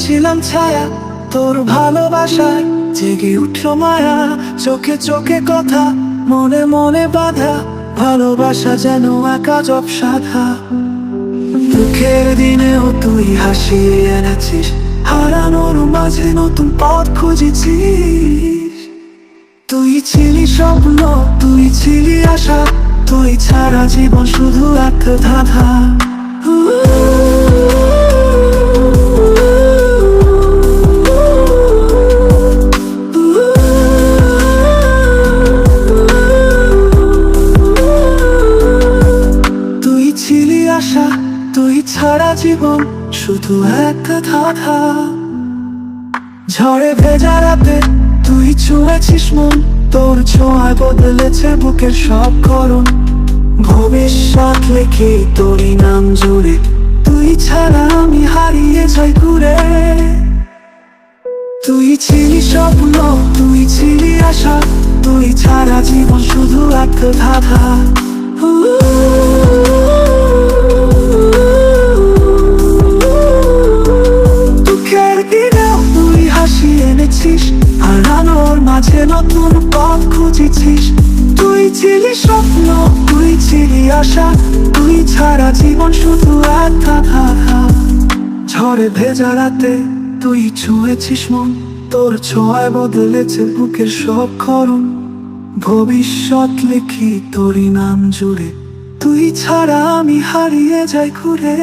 ছিলাম ছায়া, তোর ভালোবাসায় জেগে উঠল মায়া। চোখে চোখে কথা, মনে মনে বাধা, ভালোবাসা যেন একা জব সাধা। দুঃখের দিনেও তুই হাসিয়ে এনেছিস, হারানোর মাঝে নতুন পথ খুঁজেছিস। তুই ছিলি স্বপ্ন, তুই ছিলি আশা, তুই ছাড়া জীবন শুধু এক ধাঁধা। তুই ছাড়া জীবন শুধু এক ধাঁধা। ঝড়ে ভেজা রাতে তুই ছুঁয়েছিস মন, তোর ছোঁয়ায় বদলেছে বুকের সব করণ ভবিষ্যৎ লেখে তোরই নাম জুড়ে, তুই ছাড়া আমি হারিয়ে যাই ঘুরে তুই ছিলি স্বপ্ন, তুই ছিলি আশা, তুই ছাড়া জীবন শুধু এক ধাঁধা। মাঝে নতুন পথ খুঁজেছিস। তুই ছিলি স্বপ্ন, তুই ছিলি আশা, তুই ছাড়া জীবন শুধু ঝড়ে ভেজা রাতে তুই ছুঁয়েছিস মন, তোর ছোঁয়ায় বদলেছে বুকের সব খরণ। ভবিষ্যৎ লিখি তোরই নাম জুড়ে, তুই ছাড়া আমি হারিয়ে যাই ঘুরে।